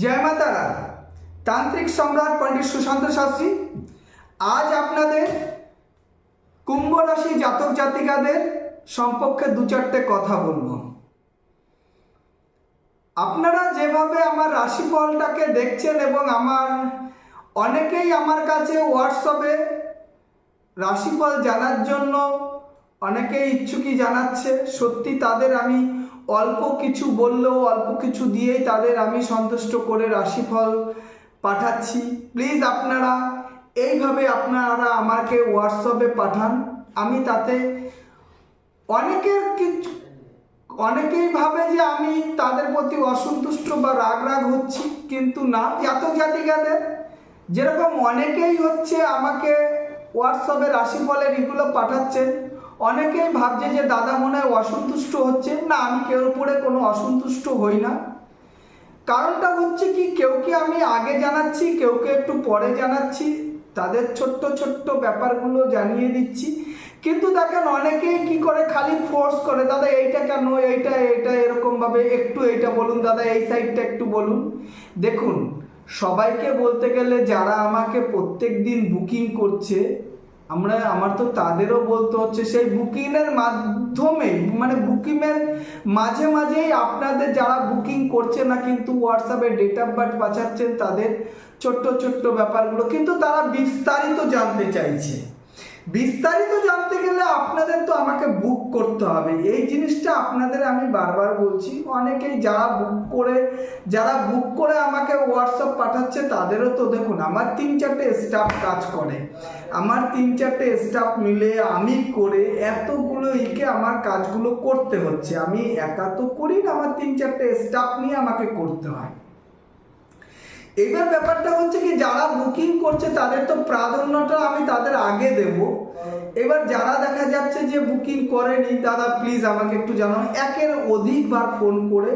জয় মাতারা তান্ত্রিক সম্রাট পণ্ডিত সুশান্ত শাস্ত্রী, আজ আপনাদের কুম্ভ রাশি জাতক জাতিকাদের সম্পর্কে দু চারটে কথা বলব। আপনারা যেভাবে আমার রাশিফলটাকে দেখছেন এবং আমার, অনেকেই আমার কাছে হোয়াটসঅ্যাপে রাশিফল জানার জন্য অনেকেই ইচ্ছুকি জানাচ্ছে, সত্যি তাদের আমি অল্প কিছু বললেও অল্প কিছু দিয়েই তাদের আমি সন্তুষ্ট করে রাশিফল পাঠাচ্ছি। প্লিজ আপনারা এইভাবে আপনারা আমাকে হোয়াটসঅ্যাপে পাঠান। আমি তাতে অনেকের কিছু অনেকেই ভাবে যে আমি তাদের প্রতি অসন্তুষ্ট বা রাগ রাগ হচ্ছি, কিন্তু না জাতক জাতিকাদের যেরকম অনেকেই হচ্ছে আমাকে হোয়াটসঅ্যাপে রাশিফলের এগুলো পাঠাচ্ছেন অনেকেই ভাবছে যে দাদা মনে হয় অসন্তুষ্ট হচ্ছে। না, আমি কেউ উপরে কোনো অসন্তুষ্ট হই না। কারণটা হচ্ছে কি কেউকে আমি আগে জানাচ্ছি কেউকে একটু পরে জানাচ্ছি, তাদের ছোট্ট ছোট্ট ব্যাপারগুলো জানিয়ে দিচ্ছি। কিন্তু দেখেন, অনেকেই কি করে খালি ফোর্স করে, দাদা, এইটা কেন? এইটা এইটা এরকমভাবে একটু এইটা বলুন, দাদা, এই সাইডটা একটু বলুন। দেখুন, সবাইকে বলতে গেলে যারা আমাকে প্রত্যেক দিন বুকিং করছে আমরা, আমার তো তাদেরও বলতে হচ্ছে, সেই বুকিংয়ের মাধ্যমে মানে বুকিংয়ের মাঝে মাঝেই আপনাদের যারা বুকিং করছে না, কিন্তু হোয়াটসঅ্যাপে ডেট অফ বার্থ পাঠাচ্ছেন, তাদের ছোট্ট ছোট্ট ব্যাপারগুলো, কিন্তু তারা বিস্তারিত জানতে চাইছে। বিস্তারিত জানতে গেলে আপনাদের তো আমাকে বুক করতে হবে। এই জিনিসটা আপনাদের আমি বারবার বলছি, অনেকেই যারা বুক করে, যারা বুক করে আমাকে হোয়াটসঅ্যাপ পাঠাচ্ছে, তাদেরও তো দেখুন, আমার তিন চারটে স্টাফ কাজ করে। আমার তিন চারটে স্টাফ মিলে আমি করে এতগুলো ইকে আমার কাজগুলো করতে হচ্ছে। আমি একা তো করি না, আমার তিন চারটে স্টাফ নিয়ে আমাকে করতে হয়। এবার ব্যাপারটা হচ্ছে কি, যারা বুকিং করছে তাদের তো প্রাধান্যটা আমি তাদের আগে দেব। এবার যারা দেখা যাচ্ছে যে বুকিং করেনি, দাদা প্লিজ আমাকে একটু জানাও। একের অধিকবার ফোন করে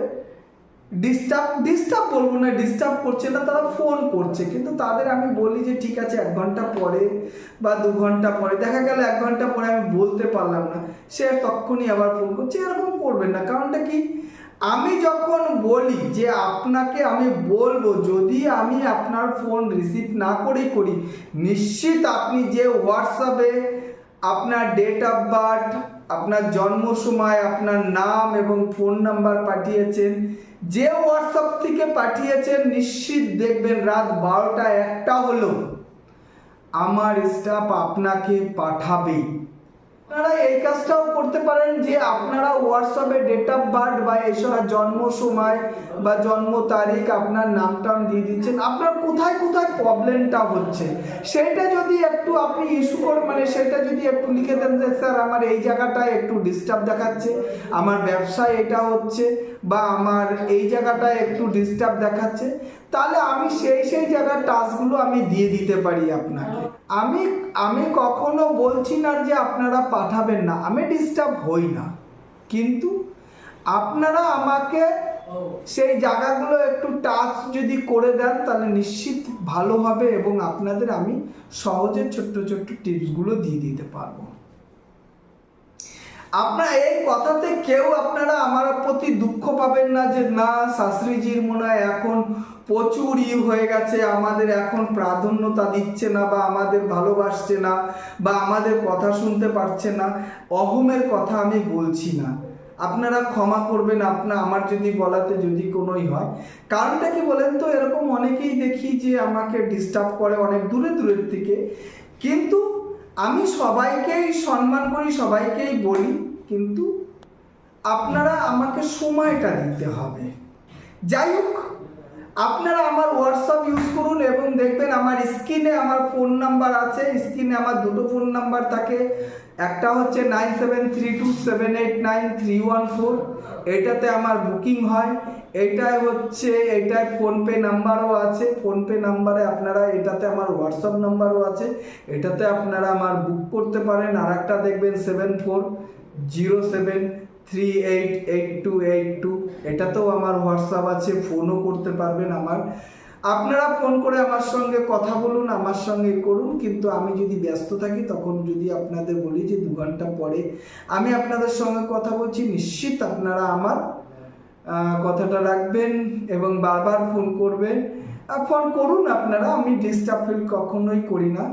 ডিস্টার্ব ডিস্টার্ব বলব না ডিস্টার্ব করছে না, তারা ফোন করছে। কিন্তু তাদের আমি বলি যে, ঠিক আছে, এক ঘণ্টা পরে বা দু ঘণ্টা পরে। দেখা গেল এক ঘণ্টা পরে আমি বলতে পারলাম না। সে তখনই আবার ফোন করছে। এরকম করবেন না। কারণটা কি? আমি যখন বলি যে আপনাকে আমি বলব, যদি আমি আপনার ফোন রিসিভ না করেই করি, নিশ্চিত আপনি যে হোয়াটসঅ্যাপে আপনার ডেট অফ বার্থ আপনার জন্ম সময়, আপনার নাম এবং ফোন নাম্বার পাঠিয়েছেন, যে হোয়াটসঅ্যাপ থেকে পাঠিয়েছেন, নিশ্চিত দেখবেন রাত বারোটা একটা হলো, আমার স্টাফ আপনাকে পাঠাবেই। আপনারা এই কাজটাও করতে পারেন যে আপনারা হোয়াটসঅ্যাপে ডেট অফ বার্থ বা এসব জন্ম সময় বা জন্ম তারিখ আপনার নাম টাম দিয়ে দিচ্ছেন। আপনার কোথায় কোথায় প্রবলেমটা হচ্ছে? সেটা যদি একটু আপনি ইস্যু করে মানে সেটা যদি একটু লিখে দেন যে, স্যার, আমার এই জায়গাটায় একটু ডিস্টার্ব দেখাচ্ছে, আমার ব্যবসায় এটা হচ্ছে বা আমার এই জায়গাটায় একটু ডিস্টার্ব দেখাচ্ছে। তাহলে আমি সেই সেই জায়গার টাস্কগুলো আমি দিয়ে দিতে পারি আপনাকে। আমি আমি কখনো বলছি না যে আপনারা পাঠাবেন না, আমি ডিস্টার্ব হই না। কিন্তু আপনারা আমাকে সেই জায়গাগুলো একটু টাচ যদি করে দেন, তাহলে নিশ্চিত ভালো হবে এবং আপনাদের আমি সহজে ছোট্ট ছোট্ট টিপসগুলো দিয়ে দিতে পারব। আপনার এই কথাতে কেউ আপনারা আমার প্রতি দুঃখ পাবেন না যে, না, শাস্ত্রীজির মনে হয় এখন প্রচুর ই হয়ে গেছে, আমাদের এখন প্রাধান্যতা দিচ্ছে না বা আমাদের ভালোবাসছে না বা আমাদের কথা শুনতে পারছে না। অহমের কথা আমি বলছি না। আপনারা ক্ষমা করবেন আপনার আমার যদি বলাতে যদি কোনোই হয়। কারণটা কি বলেন তো? এরকম অনেকেই দেখি যে আমাকে ডিস্টার্ব করে অনেক দূরে দূরের থেকে। কিন্তু আমি সবাইকেই সম্মান করি, সবাইকেই বলি, কিন্তু আপনারা আমাকে সময়টা দিতে হবে। যাই হোক, আপনারা আমার হোয়াটসঅ্যাপ ইউজ করুন এবং দেখবেন আমার স্ক্রিনে আমার ফোন নাম্বার আছে, স্ক্রিনে আমার দুটো ফোন নাম্বার থাকে। একটা হচ্ছে nine seven three two seven eight nine three one four এইটাতে আমার বুকিং হয়, এটাই হচ্ছে এটায় ফোনপে নাম্বারও আছে। ফোনপে নাম্বারে আপনারা, এটাতে আমার হোয়াটসঅ্যাপ নাম্বারও আছে। এটাতে আপনারা আমার বুক করতে পারেন। আর একটা দেখবেন seven four zero seven three eight eight two eight two এটাতেও আমার হোয়াটসঅ্যাপ আছে ফোনও করতে পারবেন আমার। আপনারা ফোন করে আমার সঙ্গে কথা বলুন, আমার সঙ্গে করুন, কিন্তু আমি যদি ব্যস্ত থাকি, তখন যদি আপনাদের বলি যে দু ঘণ্টা পরে আমি আপনাদের সঙ্গে কথা বলছি, নিশ্চিত আপনারা আমার কথাটা রাখবেন এবং বারবার ফোন করবেন। ফোন করুন আপনারা, আমি ডিস্টার্ব ফিল কখনোই করি না।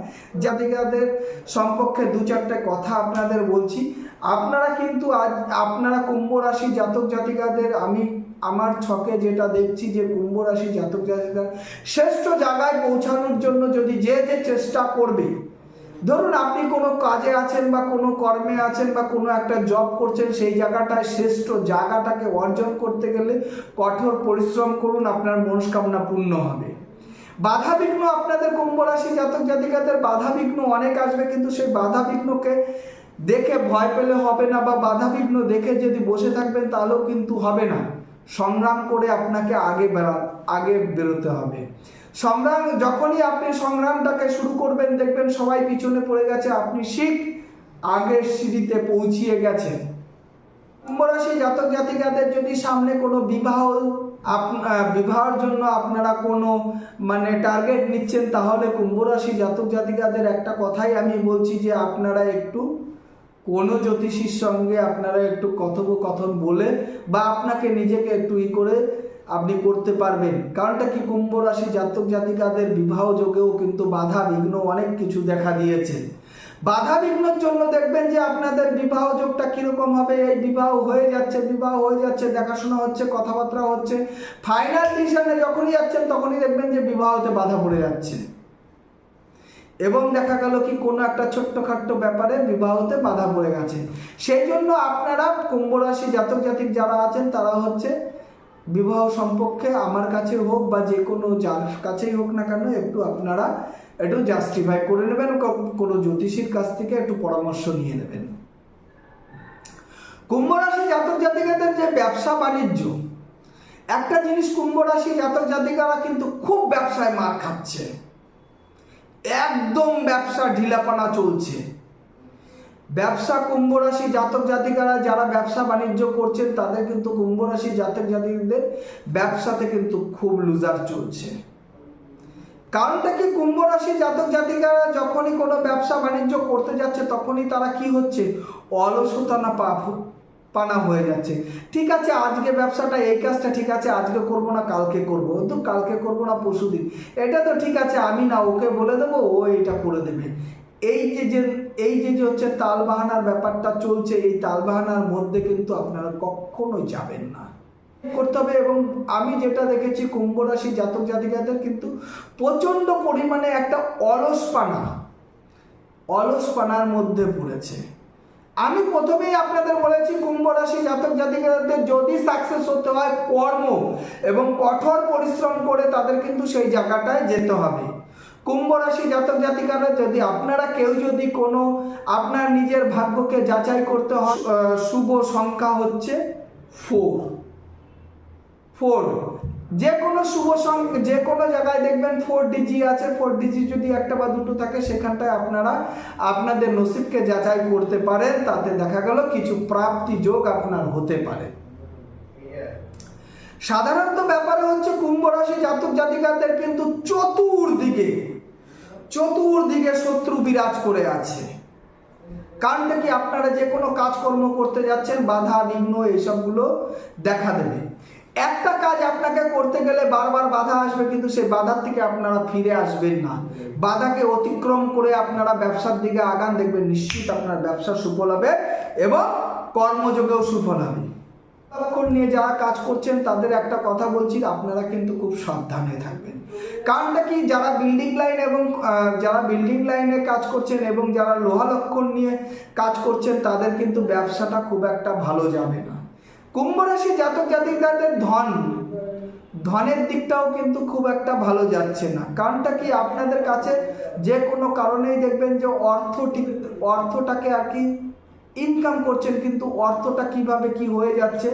জাতিকাদের সম্পর্কে দু চারটে কথা আপনাদের বলছি, আপনারা কিন্তু আজ, আপনারা কুম্ভ রাশি জাতক জাতিকাদের, আমি আমার ছকে যেটা দেখছি যে কুম্ভ রাশি জাতক জাতিকা শ্রেষ্ঠ জায়গায় পৌঁছানোর জন্য যদি যে যে চেষ্টা করবে, ধরুন আপনি কোনো কাজে আছেন বা কোনো কর্মে আছেন বা কোনো একটা জব করছেন, সেই জায়গাটায় শ্রেষ্ঠ জায়গাটাকে অর্জন করতে গেলে কঠোর পরিশ্রম করুন, আপনার মনস্কামনা পূর্ণ হবে। বাধা বিঘ্ন আপনাদের কুম্ভ রাশি জাতক জাতিকাদের বাধা বিঘ্ন অনেক আসবে, কিন্তু সেই বাধা বিঘ্নকে দেখে ভয় পেলে হবে না বা বাধা বিঘ্ন দেখে যদি বসে থাকবেন তাহলেও কিন্তু হবে না। সংগ্রাম করে আপনাকে আগে বেড়া আগে বেরোতে হবে। সংগ্রাম, যখনই আপনি সংগ্রামটাকে শুরু করবেন, দেখবেন সবাই পিছনে পড়ে গেছে। আপনি শিখ আগের সিঁড়িতে পৌঁছিয়ে গেছেন। কুম্ভরাশি জাতক জাতিকাদের যদি সামনে কোনো বিবাহ বিবাহের জন্য আপনারা কোনো মানে টার্গেট নিচ্ছেন, তাহলে কুম্ভরাশি জাতক জাতিকাদের একটা কথাই আমি বলছি যে আপনারা একটু কোনো জ্যোতিষীর সঙ্গে আপনারা একটু কথোপকথন বলে বা আপনাকে নিজেকে একটু ই করে আপনি করতে পারবেন। কারণটা কি? কুম্ভ রাশি জাতক জাতিকাদের বিবাহ যোগেও কিন্তু বাধা বিঘ্ন অনেক কিছু দেখা দিয়েছে। বাধা বিঘ্নর জন্য দেখবেন যে আপনাদের বিবাহ যোগটা কীরকম হবে? এই বিবাহ হয়ে যাচ্ছে, বিবাহ হয়ে যাচ্ছে, দেখাশোনা হচ্ছে, কথাবার্তা হচ্ছে। ফাইনাল ডিসিশনে যখনই যাচ্ছেন, তখনই দেখবেন যে বিবাহতে বাধা পড়ে যাচ্ছে। এবং দেখা গেল কি কোনো একটা ছোট্টখাট্ট ব্যাপারে বিবাহতে বাধা পড়ে গেছে। সেই জন্য আপনারা কুম্ভ রাশি জাতক জাতিক যারা আছেন তারা হচ্ছে বিবাহ সম্পর্কে আমার কাছে হোক বা যে কোনো যার কাছেই হোক না কেন একটু আপনারা একটু জাস্টিফাই করে নেবেন কোনো জ্যোতিষীর কাছ থেকে একটু পরামর্শ নিয়ে নেবেন। কুম্ভ রাশি জাতক জাতিকাদের যে ব্যবসা বাণিজ্য, একটা জিনিস কুম্ভ রাশি জাতক জাতিকারা কিন্তু খুব ব্যবসায় মার খাচ্ছে। একদম ব্যবসা ঢিলাপানা চলছে। ব্যবসা কুম্ভ রাশি জাতক জাতিকারা যারা ব্যবসা বাণিজ্য করছেন, তাদের কিন্তু কুম্ভ রাশি জাতক জাতিকদের ব্যবসাতে কিন্তু খুব লুজার চলছে। কারণটা কি? কুম্ভ রাশি জাতক জাতিকারা যখনই কোনো ব্যবসা বাণিজ্য করতে যাচ্ছে, তখনই তারা কি হচ্ছে? অলসতা না পা পানা হয়ে যাচ্ছে। ঠিক আছে, আজকে ব্যবসাটা এই কাজটা ঠিক আছে, আজকে করব না, কালকে করব। তো কালকে করব না, পরশু দিন। এটা তো ঠিক আছে, আমি না, ওকে বলে দেবো, ও এটা করে দেবে। এই যে যে, এই যে যে হচ্ছে তালবাহানার ব্যাপারটা চলছে, এই তালবাহানার মধ্যে কিন্তু আপনারা কখনোই যাবেন না। করতে হবে এবং আমি যেটা দেখেছি, কুম্ভ রাশি জাতক জাতিকাদের কিন্তু প্রচণ্ড পরিমাণে একটা অলসপানা অলসপানার মধ্যে পড়েছে। আমি প্রথমেই আপনাদের বলেছি কুম্ভ রাশি জাতক জাতিকাদের যদি সাকসেস হতে হয়, কর্ম এবং কঠোর পরিশ্রম করে তাদের কিন্তু সেই জায়গাটায় যেতে হবে। কুম্ভ রাশি জাতক জাতিকারা যদি আপনারা কেউ যদি কোনো আপনার নিজের ভাগ্যকে যাচাই করতে হয় শুভ সংখ্যা হচ্ছে ফোর ফোর যে কোনো শুভ যে কোনো জায়গায় দেখবেন ফোর ডিজি আছে ফোর ডিজি যদি একটা বা দুটো থাকে, সেখানটায় আপনারা আপনাদের নসিবকে যাচাই করতে পারেন, তাতে দেখা গেল কিছু প্রাপ্তি যোগ আপনার হতে পারে। সাধারণত ব্যাপারে হচ্ছে কুম্ভ রাশি জাতক জাতিকাদের কিন্তু চতুর্দিকে চতুর্দিকে শত্রু বিরাজ করে আছে। কারণটা কি? আপনারা যে কোনো কাজকর্ম করতে যাচ্ছেন, বাধা বিঘ্ন এইসবগুলো দেখা দেবে। একটা কাজ আপনাকে করতে গেলে বারবার বাধা আসবে, কিন্তু সেই বাধার থেকে আপনারা ফিরে আসবেন না। বাধাকে অতিক্রম করে আপনারা ব্যবসার দিকে আগান দেখবেন, নিশ্চিত আপনার ব্যবসা সুফল হবে এবং কর্মযোগেও সুফল হবে। লক্ষণ নিয়ে যারা কাজ করছেন, তাদের একটা কথা বলছি, আপনারা কিন্তু খুব সাবধানে থাকবেন। কারণটা কি? যারা বিল্ডিং লাইন এবং যারা বিল্ডিং লাইনে কাজ করছেন এবং যারা লোহা লক্ষণ নিয়ে কাজ করছেন, তাদের কিন্তু ব্যবসাটা খুব একটা ভালো যাবে না। কুম্ভ রাশি জাতক জাতিকাদের ধন। ধনের দিকটাও কিন্তু খুব একটা ভালো যাচ্ছে না। কারণটা কি? আপনাদের কাছে যে কোনো কারণেই দেখবেন যে অর্থ অর্থটাকে আর কি ইনকাম করছেন, কিন্তু অর্থটা কীভাবে কি হয়ে যাচ্ছে,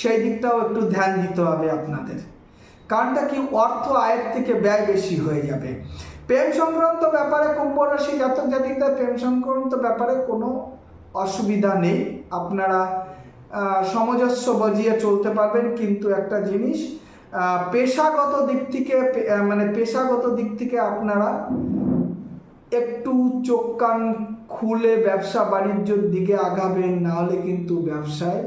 সেই দিকটাও একটু ধ্যান দিতে হবে আপনাদের। কারণটা কি? অর্থ আয়ের থেকে ব্যয় বেশি হয়ে যাবে। প্রেম সংক্রান্ত ব্যাপারে কুম্ভ রাশি জাতক জাতিকদের প্রেম সংক্রান্ত ব্যাপারে কোনো অসুবিধা নেই। আপনারা সামঞ্জস্য বজিয়ে চলতে পারবেন কিন্তু একটা জিনিস পেশাগত দিক থেকে মানে পেশাগত দিক থেকে আপনারা একটু চোখ কান খুলে ব্যবসা বাণিজ্যর দিকে আগাবেন নাহলে কিন্তু ব্যবসায়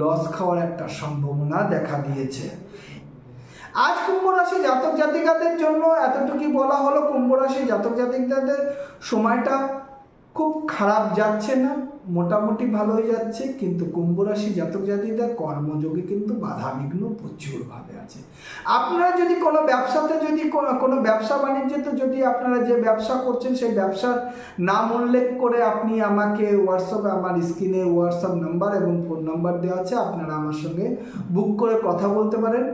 লস খাওয়ার একটা সম্ভাবনা দেখা দিয়েছে। আজ কুম্ভ রাশি জাতক জাতিকাদের জন্য এতটুকু বলা হলো কুম্ভ রাশি জাতক জাতিকাদের সময়টা খুব খারাপ যাচ্ছে না, মোটামুটি ভালোই যাচ্ছে, কিন্তু কুম্ভ রাশি জাতক জাতিকাদের কর্মযোগে কিন্তু বাধা বিঘ্ন প্রচুরভাবে আছে। আপনারা যদি কোনো ব্যবসাতে যদি কোনো কোনো ব্যবসা বাণিজ্যতে যদি আপনারা যে ব্যবসা করছেন, সেই ব্যবসার নাম উল্লেখ করে আপনি আমাকে হোয়াটসঅ্যাপে আমার স্ক্রিনে হোয়াটসঅ্যাপ নাম্বার এবং ফোন নাম্বার দেওয়া আছে, আপনারা আমার সঙ্গে বুক করে কথা বলতে পারেন।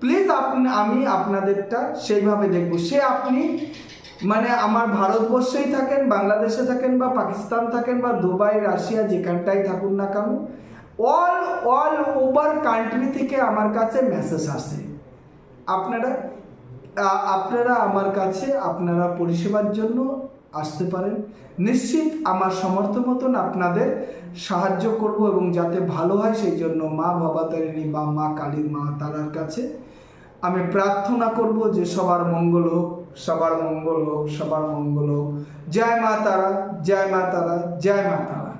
প্লিজ আপনি, আমি আপনাদেরটা সেইভাবে দেখব। সে আপনি মানে আমার ভারতবর্ষেই থাকেন, বাংলাদেশে থাকেন বা পাকিস্তান থাকেন বা দুবাই, রাশিয়া, যেখানটাই থাকুন না কেন অল অল ওভার কান্ট্রি থেকে আমার কাছে মেসেজ আসে। আপনারা আপনারা আমার কাছে আপনারা পরিষেবার জন্য আসতে পারেন। নিশ্চিত আমার সমর্থ মতন আপনাদের সাহায্য করব এবং যাতে ভালো হয় সেই জন্য মা, বাবা, তারিণী, বা মা, কালীর মা, তারার কাছে আমি প্রার্থনা করব যে সবার মঙ্গল হোক। সবার মঙ্গল হোক, সবার মঙ্গল হোক। জয় মা তারা, জয় মা তারা, জয় মা তারা।